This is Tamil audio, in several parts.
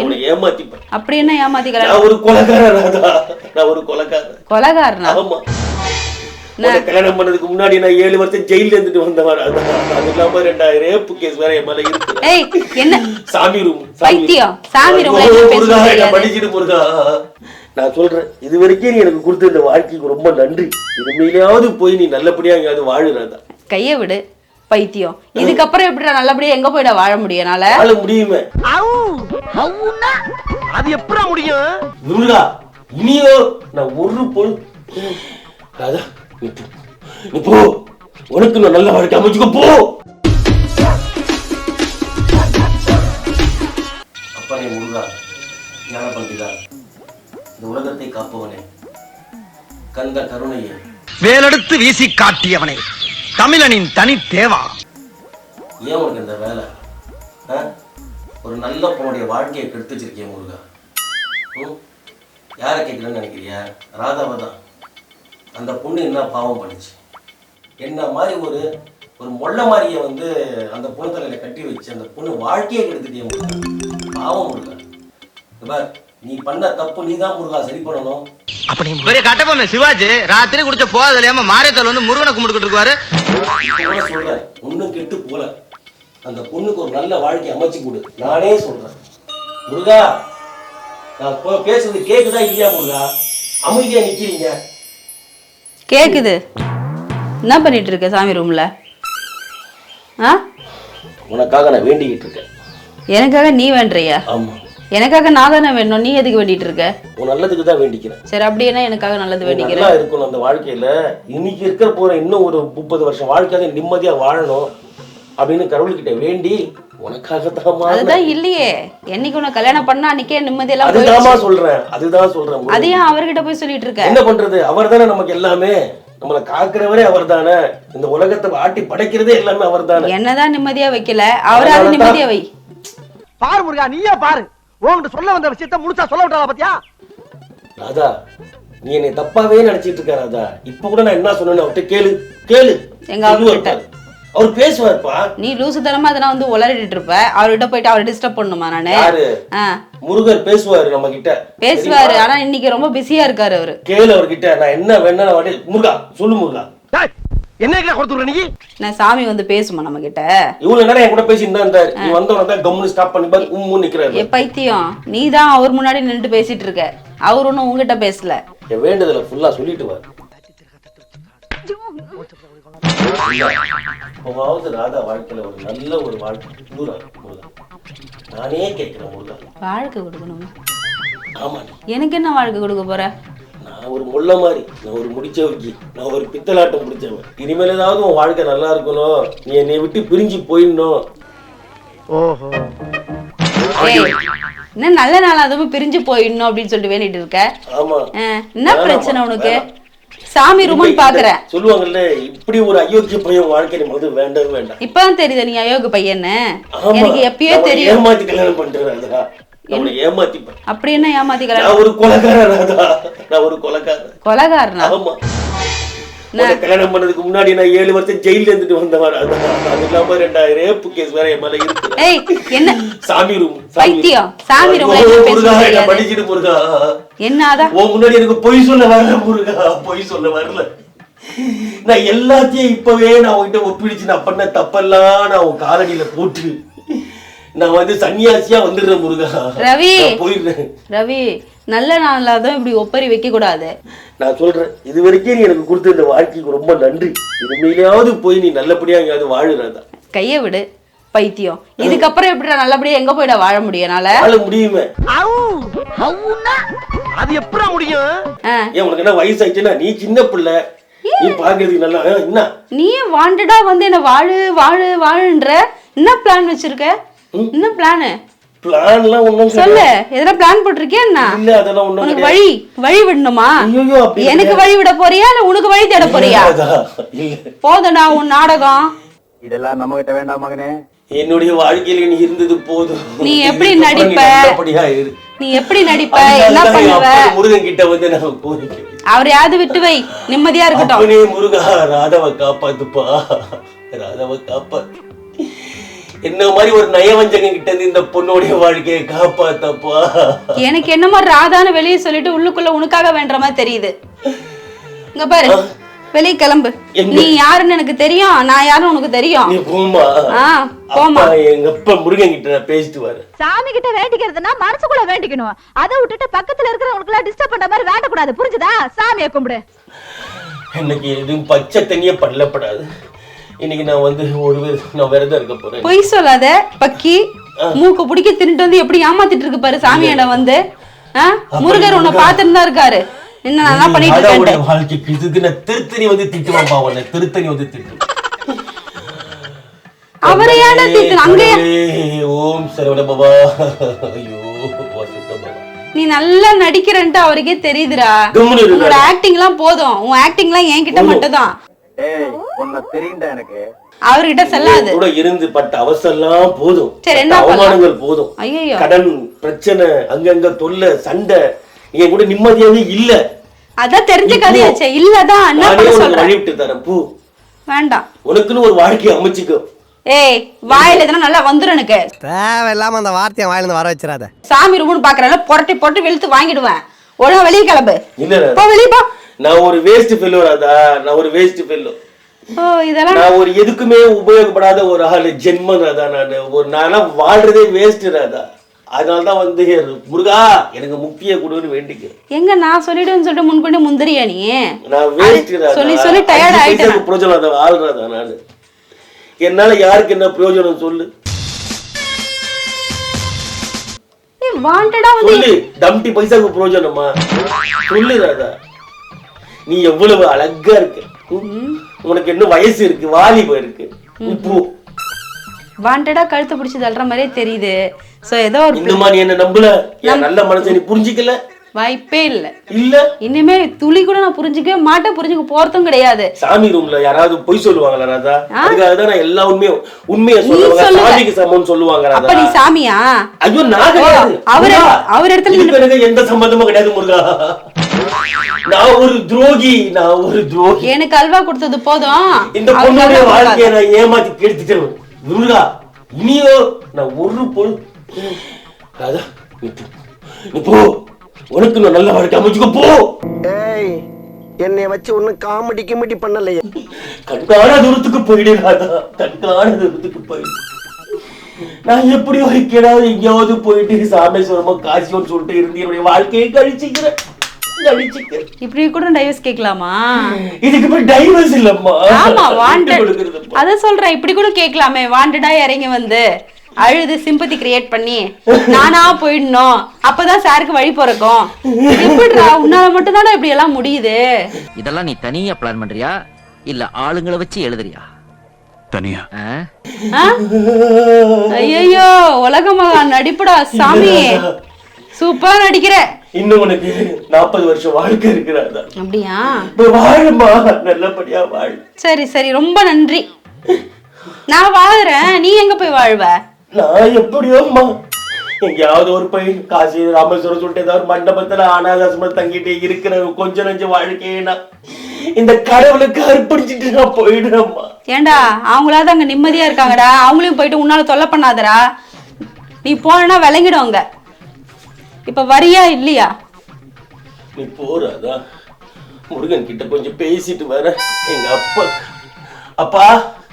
அவனை ஏமாத்திப்பேன் அப்படி என்ன ஏமாத்தி கல்யாணம் நான் ஒரு கொலைக்காரன் ராதா நான் ஒரு கொலைக்காரன் கொலகாரனா? ஆமா. கல்யாணம் பண்ணதுக்கு முன்னாடி நான் ஏழு வருஷம் ஜெயில இருந்துட்டு வந்தவன். அதான் அது இல்லாம ரெண்டாயிரம் ரேப்பு கேஸ் வேற என் மேல இருக்கு. என்ன? சாமி ரூம் பைத்தியம். சாமி பேச முருகா, என்னை முருகா. நான் சொல்றேன் இது வரைக்கும் நீ எனக்கு கொடுத்த இந்த வாழ்க்கைக்கு ரொம்ப நன்றி. இனிமேலாவது போய் நீ நல்லபடியா எங்கேயாவது வாழுறாதா? கைய விடு. பைத்தியம். இதுக்கப்புறம் எப்படி நல்லபடியா எங்க போயிட வாழ முடியும் என்னால? வாழ முடியுமே. அது எப்படா முடியும்? முருகா இனியோ நான் ஒரு பொழுது ராதா நீ போ. நீ போ. உனக்கு நான் நல்ல வாழ்க்கை அமைச்சுக்கோ போ. அப்பனே முருகா ஞான பண்டிதா இந்த உலகத்தை காப்பவனே. கந்த கருணையே. வேலெடுத்து வீசி காட்டியவனே. தமிழனின் தனி தேவா. ஏன் உனக்கு இந்த வேலை? ஆ? ஒரு நல்ல பொண்ணுடைய வாழ்க்கையை கெடுத்து வச்சிருக்கேன் முருகா? யாரை கேட்குறேன்னு நினைக்கிறியா? ராதாவை தான். அந்த பொண்ணு என்ன பாவம் பண்ணுச்சு? என்ன மாதிரி ஒரு ஒரு மொள்ள மாதிரியை வந்து அந்த பொண்ணு தலையில கட்டி வச்சு அந்த பொண்ணு வாழ்க்கையை கெடுத்துட்டே முருகா? பாவம் முருகா. பார், நீ பண்ண தப்பு நீ தான் முருகா சரி பண்ணணும். அப்படி பெரிய கட்டபொம்மை சிவாஜி ராத்திரி குடிச்ச போதல் இல்லாம மாரியத்தல் வந்து முருகனை கும்பிட்டுக்கிட்டு இருக்காரு. சொல்றேன் ஒண்ணும் கெட்டு போல. அந்த பொண்ணுக்கு ஒரு நல்ல வாழ்க்கை அமைச்சு கொடு. நானே சொல்றேன். முருகா நான் பேசுறது கேக்குதா இல்லையா முருகா? அமைதியா நிக்கிறீங்க. கேக்குது. என்ன பண்ணிட்டு இருக்க சாமி ரூம்ல? ஆ? உனக்காக நான் வேண்டிக்கிட்டு இருக்கேன். எனக்காக நீ வேண்டுறியா? ஆமா. எனக்காக நான் தானே வேணும். நீ எதுக்கு வேண்டிட்டு இருக்க? உன் நல்லதுக்கு தான் வேண்டிக்கிறேன். சரி அப்படின்னா எனக்காக நல்லது வேண்டிக்கிறேன்? நல்லா இருக்கணும் அந்த வாழ்க்கையில. இன்னைக்கு இருக்கிற போற இன்னும் ஒரு முப்பது வருஷம் வாழ்க்கையாக நிம்மதியா வாழணும் அப்படின்னு கடவுள்கிட்ட வேண்டி உனக்காகத்தாமா அதுதான் இல்லையே. என்னைக்கு உன்னை கல்யாணம் பண்ணா அன்னைக்கே நிம்மதியெல்லாம் அதுதாம்மா சொல்றேன். அதுதான் சொல்றேன் முருகா. அதையும் அவர்கிட்ட போய் சொல்லிட்டு இருக்க. என்ன பண்றது? அவர் தானே நமக்கு எல்லாமே. நம்மளை காக்குறவரே அவர் தானே இந்த உலகத்தை ஆட்டி படைக்கிறதே எல்லாமே அவர் தானே என்னதான் நிம்மதியா வைக்கல. அவராவது. நிம்மதியா வை. பாரு முருகா நீயே பாரு. உன்கிட்ட சொல்ல வந்த விஷயத்த முழுசா சொல்ல விட்டாளா பாத்தியா? ராதா நீ என்னை தப்பாவே நினைச்சிட்டு இருக்க ராதா. இப்ப கூட நான் என்ன சொன்னேன்னு அவர்கிட்ட கேளு. கேளு. எங்க அவர்கிட்ட? அவர் பேசுவார்ப்பா. நீ லூசுத்தனமா அதெல்லாம் வந்து உளறிட்டு இருப்ப. அவர்கிட்ட போயிட்டு அவரை டிஸ்டர்ப் பண்ணுமா நானு? முருகர் பேசுவாரு நம்ம கிட்ட பேசுவாரு ஆனா இன்னைக்கு ரொம்ப பிஸியா இருக்காரு அவரு. கேளு அவர்கிட்ட. நான் என்ன வேணா முருகா சொல்லு முருகா. டேய், என்ன கிட்ட கொடுத்துருக்க நீ? நான் சாமி வந்து பேசுமா நம்ம கிட்ட இவ்வளவு நேரம் என் கூட பேசிட்டு இருந்தாரு. நீ வந்தவன தான் கம்முன்னு ஸ்டாப் பண்ணி பாரு உம்முன்னு நிக்கிறாரு ஏ பைத்தியம் நீ தான் அவர் முன்னாடி நின்னுட்டு பேசிட்டு இருக்க. அவர் ஒன்றும் உங்ககிட்ட பேசல. என் வேண்டுதலை ஃபுல்லா சொல்லிட்டு வா. இப்போவாவது ராதா வாழ்க்கையில ஒரு நல்ல ஒரு வாழ்க்கை. நானே கேட்கிறேன் வாழ்க்கை கொடுக்கணும்? ஆமா எனக்கு என்ன வாழ்க்கை கொடுக்க போற? நான் ஒரு முள்ள மாதிரி நான் ஒரு முடிச்சவக்கி நான் ஒரு பித்தலாட்டம் பிடிச்சவன் இனிமேல் ஏதாவது உன் வாழ்க்கை நல்லா இருக்கணும். நீ என்னை விட்டு பிரிஞ்சு போயிடணும். ஓஹோ. என்ன நல்ல நாள் அதுவும் பிரிஞ்சு போயிடணும் அப்படின்னு சொல்லிட்டு வேண்டிட்டு இருக்க? ஆமா. என்ன பிரச்சனை உனக்கு. சாமி ரூமன் பாக்குறேன். சொல்லுவாங்கல்ல இப்படி ஒரு அயோக்கிய பையன் வாழ்க்கை நமக்கு வேண்டவே வேண்டாம். இப்பதான் தெரியுது நீ அயோக பையன்னு. எனக்கு எப்பயோ தெரியும். ஏமாத்தி கல்யாணம் பண்றேன் நான் ஏமாத்திப்பேன். அப்படி என்ன ஏமாத்தி நான் ஒரு நான் கொலகாரனா. ஆமா. உன்னை கல்யாணம் பண்ணதுக்கு முன்னாடி நான் ஏழு வருஷம் ஜெயில இருந்துட்டு வந்தவன். அதான் அது இல்லாம ரெண்டாயிரம் ரேப்பு கேஸ் வேற என் மேல இருக்கு. ஏய் என்ன? சாமி ரூம் பைத்தியம். சாமி பேச முருகா, என்னை மன்னிச்சிடு முருகா. என்ன அதான் உன் முன்னாடி எனக்கு பொய் சொல்ல வரல முருகா. பொய் சொல்ல வரல. நான் எல்லாத்தையும் இப்பவே நான் உன்கிட்ட ஒப்பிடிச்சு. நான் பண்ண தப்பெல்லாம் நான் உன் காலடியில போட்டு நான் வந்து சன்னியாசியா வந்துடுறேன் முருகா. ரவி. போயிடுறேன். ரவி நல்ல நாள்ல தான் இப்படி ஒப்பரி வைக்க கூடாது நான் சொல்றேன் இது வரைக்கும் நீ எனக்கு கொடுத்த இந்த வாழ்க்கைக்கு ரொம்ப நன்றி. இனிமேலாவது போய் நீ நல்லபடியா எங்கேயாவது வாழுறதா? கைய விடு. பைத்தியம். இதுக்கப்புறம் எப்படி நல்லபடியா எங்க போயிட வாழ முடியும் என்னால? வாழ முடியுமே. அது எப்படா முடியும்? ஏன் உனக்கு என்ன வயசாயிடுச்சுன்னா நீ சின்ன பிள்ளை. நீ பாக்குறதுக்கு நல்லா என்ன? நீ வாண்டடா வந்து என்ன வாழு வாழு வாழுன்ற? என்ன பிளான் வச்சிருக்க? என்ன பிளானு பிளான்லாம் ஒண்ணும் சொல்லு எதனா பிளான் போட்டிருக்கியா என்ன? இல்ல அதெல்லாம் ஒண்ணும் உனக்கு வழி வழி விடணுமா? ஐயோ எனக்கு வழி விட போறியா? இல்ல உனக்கு வழி தேட போறியா? போதடா உன் நாடகம். இதெல்லாம் நம்ம கிட்ட வேண்டாம் மகனே. என்னுடைய வாழ்க்கையில நீ இருந்தது போதும். நீ எப்படி நடிப்ப? நீ எப்படி நடிப்ப? என்ன பண்ணுவ? முருகன் கிட்ட வந்து நான் கோரிக்கை அவரையாவது விட்டு வை. நிம்மதியா இருக்கட்டும். முருகா ராதவ காப்பாத்துப்பா. ராதவ காப்பாத்து என்ன மாதிரி ஒரு நயவஞ்சகம் கிட்ட இருந்து இந்த பொண்ணோடைய வாழ்க்கையை காப்பாத்தப்பா? எனக்கு என்னமோ ராதான்னு வெளியே சொல்லிட்டு உள்ளுக்குள்ள உனக்காக வேண்ட மாதிரி தெரியுது. இங்க பாரு வெளியே கிளம்பு? நீ யாருன்னு எனக்கு தெரியும் நான் யாருன்னு உனக்கு தெரியும். நீ போமா ஆ போமா எங்க அப்பா முருகன் கிட்ட நான் பேசிட்டு வரேன். சாமி கிட்ட வேண்டிக்கிறதுனா மனசுக்குள்ள வேண்டிக்கணும். அதை விட்டுட்டு பக்கத்துல இருக்கிறவங்களுக்கு எல்லாம் டிஸ்டர்ப் பண்ற மாதிரி வேண்டக்கூடாது. புரிஞ்சுதா? சாமியை கும்பிடு. இன்னைக்கு எதுவும் பச்சை தண்ணியே படலப்படாது. இன்னைக்கு நான் வந்து ஒரு நான் விரதம் இருக்க போறேன். பொய் சொல்லாத பக்கி. மூக்கு பிடிக்க தின்னுட்டு வந்து எப்படி ஏமாத்திட்டு இருக்கு பாரு சாமியிடம் வந்து? முருகர் உன்னை பார்த்துட்டு தான் இருக்காரு. என்ன நான் பண்ணிட்டு இருக்கேன் வாழ்க்கைக்கு இதுக்கு நான் திருத்தணி வந்து திட்டுவான்பா உன்னை திருத்தணி வந்து திட்டு அவரை ஏன்டா ஓம் சரவண ஐயோ பவா நீ நல்லா நடிக்கிறன்ட்டு அவருக்கே தெரியுதுடா. உன்னோட ஆக்டிங் எல்லாம் போதும். உன் ஆக்டிங் எல்லாம் என்கிட்ட மட்டும் தான் ஏய் உன்னை தெரியும்டா எனக்கு. அவர்கிட்ட செல்லாது. கூட இருந்து பட்ட அவசரம்லாம் போதும். சரி, பட்ட என்ன? அவமானங்கள் போதும். கடன் பிரச்சனை அங்கங்க தொல்லை சண்டை என் கூட நிம்மதியாவே இல்ல. அதான் தெரிஞ்ச கதையாச்சே இல்லதான் சொல்றேன். தரேன் பூ. வேண்டாம். உனக்குன்னு ஒரு வாழ்க்கையை அமைச்சுக்கோ. ஏய் வாயில எதனா நல்லா வந்துரும் எனக்கு. தேவையில்லாம அந்த வார்த்தையை வாயிலிருந்து வர வச்சிடாத. சாமி ரூம்னு பாக்குறேன் புரட்டி புரட்டி வெளுத்து வாங்கிடுவேன். ஒழுங்கா வெளியே கிளம்பு. இல்ல ராதா. போ வெளியே போ. நான் ஒரு வேஸ்ட் ஃபெல்லோ ராதா. நான் ஒரு வேஸ்ட் ஃபெல்லோ நான் ஒரு எதுக்குமே உபயோகப்படாத ஒரு ஆளு ஜென்மம் ராதா நான். ஒரு நான்லாம் வாழ்றதே வேஸ்ட் ராதா. அதனால தான் வந்து முருகா எனக்கு முக்கிய கொடுன்னு வேண்டிக்கிறேன். எங்க நான் சொல்லிடுவேன்னு சொல்லிட்டு முன்கொண்டு முந்திரியா நீ? நான் வேஸ்ட் சொல்லி சொல்லி ஆயிட்டேன். பிரயோஜனம் அதை ஆள்றதா நானு. என்னால யாருக்கு என்ன பிரயோஜனம் சொல்லு. வாண்டடா வந்து டம்டி பைசாக்கு பிரயோஜனமா சொல்லு ராதா. நீ எவ்வளவு அழகா இருக்க? உனக்கு என்ன வயசு இருக்கு வாலிபம் இருக்கு இப்போ வாண்டடா கழுத்து பிடிச்சி தள்ளுற மாதிரியே தெரியுது. சோ ஏதோ ஒரு இன்னுமா நீ என்ன நம்பல? நல்ல மனசை நீ புரிஞ்சிக்கல? வாய்ப்பே இல்ல. இல்ல? இனிமே துளி கூட நான் புரிஞ்சுக்கவே மாட்டேன். புரிஞ்சுக்க போறதும் கிடையாது. சாமி ரூம்ல யாராவது பொய் சொல்லுவாங்களா ராதா? அதுக்காக தான் நான் எல்லா உண்மையும் உண்மையை சொல்லுவாங்க சொல்லுவ. சாமிக்கு சமம்னு சொல்லுவாங்க அப்ப நீ சாமியா? ஐயோ நான் அவரு- அவர் இடத்துல எந்த சம்பந்தமும் கிடையாது முருகா. நான் ஒரு துரோகி நான் ஒரு துரோகி. எனக்கு அல்வா கொடுத்தது போதும். இந்த பொண்ணுடைய வாழ்க்கையை நான் ஏமாத்தி கெடுத்துட்டேன் முருகா இனியோ நான் ஒரு பொண்ணு ராதா நீ போ. உனக்கு நான் நல்ல வாழ்க்கை அமைச்சுக்கோ போ. ஏய் என்னை வச்சு ஒன்னும் காமெடி கிமெடி பண்ணலையே. கண்காண தூரத்துக்கு போயிடு ராதா. கண்காண தூரத்துக்கு போயிடு. நான் எப்படி வைக்கிறாது எங்கேயாவது போயிட்டு சாமேஸ்வரமா காசியோன்னு சொல்லிட்டு இருந்து என்னுடைய வாழ்க்கையை கழிச்சுக்கிறேன். இப்படி கூட டைவர்ஸ் கேட்கலாமா? இதுக்கு போய் டைவர்ஸ் இல்லம்மா. ஆமா வாண்டட். அத சொல்றேன் இப்படி கூட கேட்கலாமே. வாண்டடா இறங்கி வந்து அழுது சிம்பத்தி கிரியேட் பண்ணி நானா போயிடணும். அப்பதான் சாருக்கு வழி பிறக்கும். எப்படிடா? உன்னால மட்டும் தானே இப்படி எல்லாம் முடியுது. இதெல்லாம் நீ தனியா பிளான் பண்றியா? இல்ல ஆளுங்களை வச்சு எழுதுறியா? தனியா? ஐயோ உலக மகா நடிப்புடா சாமி. சூப்பரா நடிக்கிற. இன்னும் உனக்கு நாற்பது வருஷம் வாழ்க்கை இருக்கிறாதா? அப்படியா? வாழுமா நல்லபடியா வாழ். சரி சரி ரொம்ப நன்றி. நான் வாழ்றேன். நீ எங்க போய் வாழ்வ? நான் எப்படியோம்மா எங்கேயாவது ஒரு போய் காசி ராமேஸ்வரம் சொல்லிட்டு ஏதாவது ஒரு மண்டபத்துல அனாதாசமா தங்கிட்டு இருக்கிற கொஞ்ச நஞ்ச வாழ்க்கையை நான் இந்த கடவுளுக்கு அர்ப்பணிச்சுட்டு நான் போயிடுறேம்மா ஏண்டா அவங்களாவது அங்க நிம்மதியா இருக்காங்கடா. அவங்களையும் போயிட்டு உன்னால தொல்லை பண்ணாதடா. நீ போனா விளங்கிடுவாங்க. இப்ப வரியா இல்லையா? நீ போறாதா? முருகன் கிட்ட கொஞ்சம் பேசிட்டு வர. எங்க அப்பா அப்பா.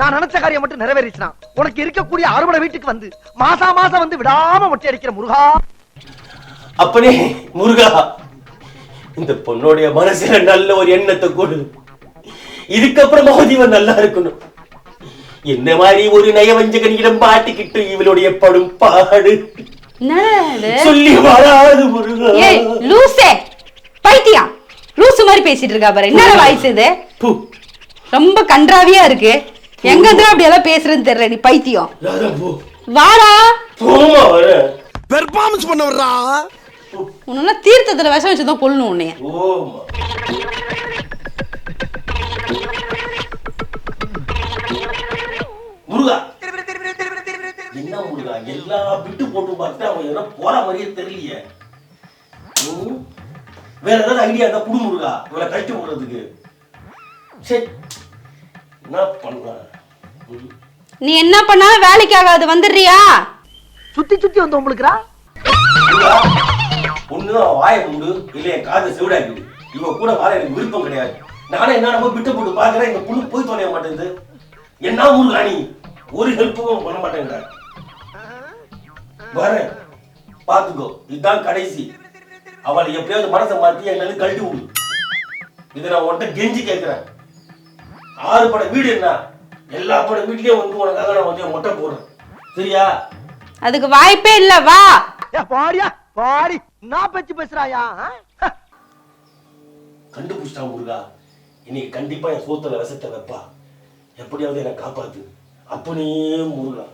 நான் நினைச்ச காரியம் மட்டும் நிறைவேறிச்சுனா உனக்கு இருக்கக்கூடிய அறுபடை வீட்டுக்கு வந்து மாசா மாசம் வந்து விடாம மொட்டை அடிக்கிற முருகா? அப்பனே முருகா இந்த பொண்ணுடைய மனசுல நல்ல ஒரு எண்ணத்தை கொடு. இதுக்கப்புறமாவது இவன் நல்லா இருக்கணும். என்ன மாதிரி ஒரு நயவஞ்சகனிடம் பாட்டிக்கிட்டு இவளுடைய படும் பாடு? சொல்லி வராது முருகா. ஏய் லூசே. பைத்தியம். லூசு மாதிரி பேசிட்டு இருக்கா பாரு. என்னடா வாய்ஸ் இது? ரொம்ப கன்றாவியா இருக்கு. எங்க இருந்து அப்படி எல்லாம் பேசுறேன்னு தெரியல நீ பைத்தியம். வாடா. போமா வர. பெர்ஃபார்மன்ஸ் பண்ண வர்றா உன்னெல்லாம் தீர்த்தத்துல விஷம் வச்சுதான் கொல்லணும் உன்னைய. முருகா. என்ன முருகா எல்லா விட்டு போட்டு பார்த்து அவன் என்ன போற மாதிரியே தெரியலையே? வேற ஏதாவது ஐடியா இருந்தா குடு முருகா இவளை கட்டி விடுறதுக்கு. சரி என்ன பண்ணலாம் ம்? நீ என்ன பண்ணாலும் வேலைக்கு ஆகாது வந்துடுறியா? சுத்தி சுத்தி வந்து உங்களுக்குறா ஒண்ணு அவன் வாயை மூடு இல்லை என் காதை செவிடாக்கிடு இவ கூட வாழ எனக்கு விருப்பம் கிடையாது. நானே என்ன நம்ம விட்டு போட்டு பாக்குறேன் இந்த புண்ணு போய் தொலைய மாட்டேங்குது. என்ன முருகா நீ? ஒரு ஹெல்ப்பும் பண்ண மாட்டேங்கிற. வரேன். பாத்துக்கோ இதுதான் கடைசி. அவளை எப்படியாவது மனசை மாத்தி என்னன்னு கழட்டி விடு. இதை நான் உன்கிட்ட கெஞ்சி கேட்கிறேன் ஆறு பட வீடு என்ன? எல்லா பட வீட்லயும் வந்து உனக்காக நான் வந்து மொட்டை போடுறேன். சரியா? அதுக்கு வாய்ப்பே இல்ல வா. ஏ பாடியா? பாடி. நான் பேச்சு பேசுறாயா? கண்டுபிடிச்சிட்டா முருகா. இன்னைக்கு கண்டிப்பா என் சோத்துல விஷத்தை வைப்பா. எப்படியாவது என்னை காப்பாத்து. அப்படியே முருகா.